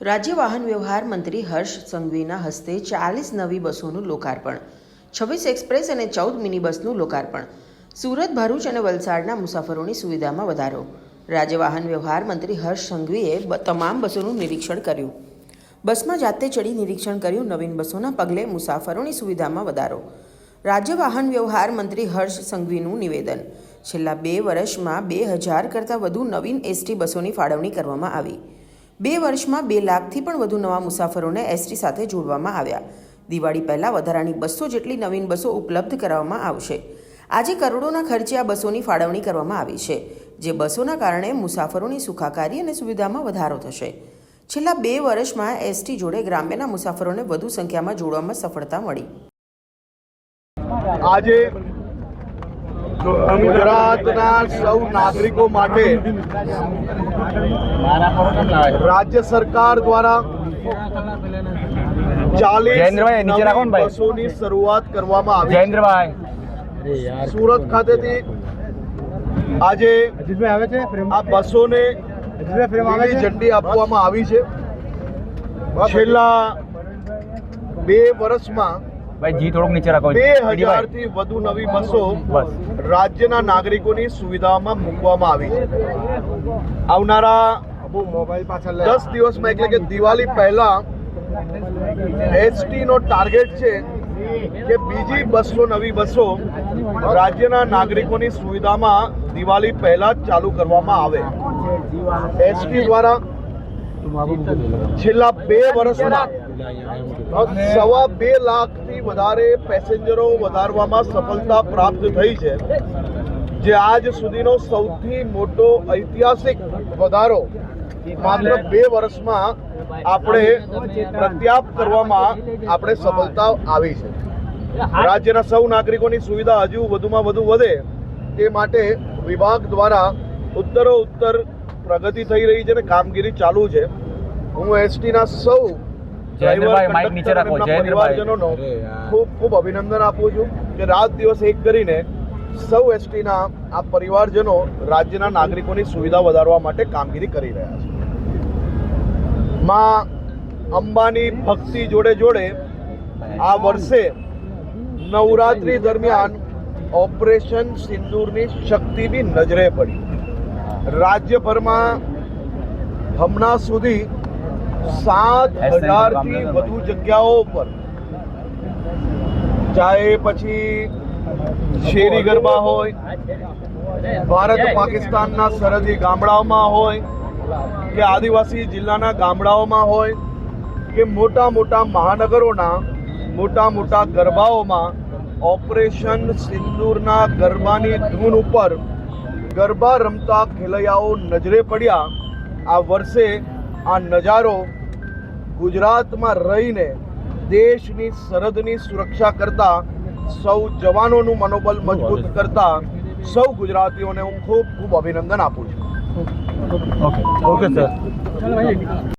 રાજ્ય વાહન વ્યવહાર મંત્રી હર્ષ સંઘવીના હસ્તે ચાલીસ નવી બસોનું લોકાર્પણ, છવ્વીસ એક્સપ્રેસ અને ચૌદ મિની બસનું લોકાર્પણ. સુરત, ભરૂચ અને વલસાડના મુસાફરોની સુવિધામાં વધારો. રાજ્ય વાહન વ્યવહાર મંત્રી હર્ષ સંઘવીએ તમામ બસોનું નિરીક્ષણ કર્યું. બસમાં જાતે ચડી નિરીક્ષણ કર્યું, નવીન બસોના પગલે મુસાફરોની સુવિધામાં વધારો. રાજ્ય વાહન વ્યવહાર મંત્રી હર્ષ સંઘવીનું નિવેદન. છેલ્લા બે વર્ષમાં બે હજાર કરતાં વધુ નવીન એસટી બસોની ફાળવણી કરવામાં આવી. બે વર્ષમાં બે લાખથી પણ વધુ નવા મુસાફરોને એસટી સાથે જોડવામાં આવ્યા. દિવાળી પહેલાં વધારાની બસો જેટલી નવીન બસો ઉપલબ્ધ કરાવવામાં આવશે. આજે કરોડોના ખર્ચે આ બસોની ફાળવણી કરવામાં આવી છે, જે બસોના કારણે મુસાફરોની સુખાકારી અને સુવિધામાં વધારો થશે. છેલ્લા બે વર્ષમાં એસટી જોડે ગ્રામ્યના મુસાફરોને વધુ સંખ્યામાં જોડવામાં સફળતા મળી. આજે ગુજરાતના સૌ નાગરિકો માટે રાજ્ય સરકાર દ્વારા ચાલીસ જયેન્દ્રભાઈ, નીચે રાખો ને ભાઈ. બસોની શરૂઆત કરવામાં આવી જયેન્દ્રભાઈ. સુરત ખાતેથી આજે આવે છે આ બસોને ઝંડી આપવામાં આવી છે. છેલ્લા બે વર્ષમાં ભાઈ જી થોડોક નીચે રાખો. બે હજારથી વધુ નવી બસો રાજ્યના નાગરિકોની સુવિધામાં મૂકવામાં આવી છે. આવનારા દસ દિવસમાં એટલે કે દિવાળી પહેલા એસટી નો ટાર્ગેટ છે કે બીજી બસો નવી બસો રાજ્યના નાગરિકોની સુવિધામાં દિવાળી પહેલા જ ચાલુ કરવામાં આવે. એસટી દ્વારા છેલ્લા બે વર્ષમાં સવા બે લાખથી વધારે પેસેન્જરો વધારવામાં સફળતા પ્રાપ્ત થઈ છે. જે આજ સુધીનો સૌથી મોટો ઐતિહાસિક વધારો માત્ર બે વર્ષમાં આપણે પ્રત્યાપ કરવામાં આપણે સફળતા આવી છે. રાજ્યના સૌ નાગરિકોની સુવિધા હજુ વધુમાં વધુ વધે તે માટે વિભાગ દ્વારા ઉત્તરો ઉત્તર પ્રગતિ થઈ રહી છે અને કામગીરી ચાલુ છે. હું એસટીના સૌ જયેન્દ્રભાઈ, માઇક નીચે રાખો, જયેન્દ્રભાઈ. પરિવારજનોનો ખૂબ ખૂબ અભિનંદન આપું છું કે રાત દિવસ એક કરીને સૌ એસટીના આ પરિવારજનો રાજ્યના નાગરિકોની સુવિધા વધારવા માટે કામગીરી કરી રહ્યા છે. માં અંબાની ભક્તિ જોડે જોડે આ વર્ષે નવરાત્રી દરમિયાન ઓપરેશન સિંદૂરની શક્તિ બી નજરે પડી. રાજ્યભરમાં હમણાં સુધી સાત હજારથી વધુ જગ્યાઓ પર ચાહે પછી શેરી ગરબા હોય ભારત પાકિસ્તાનના સરહદી ગામડાઓમાં હોય કે આદિવાસી જિલ્લાના ગામડાઓમાં હોય કે મોટા મોટા મહાનગરોના મોટા મોટા ગરબાઓમાં ઓપરેશન સિંદૂરના ગરબાની ધૂન ઉપર ગરબા રમતા ખેલૈયાઓ નજરે પડ્યા. આ વર્ષે આ નજારો ગુજરાતમાં રહીને દેશની સરહદની સુરક્ષા કરતા સૌ જવાનોનું મનોબળ મજબૂત કરતા સૌ ગુજરાતીઓને હું ખૂબ ખૂબ અભિનંદન આપું છું. Okay okay sir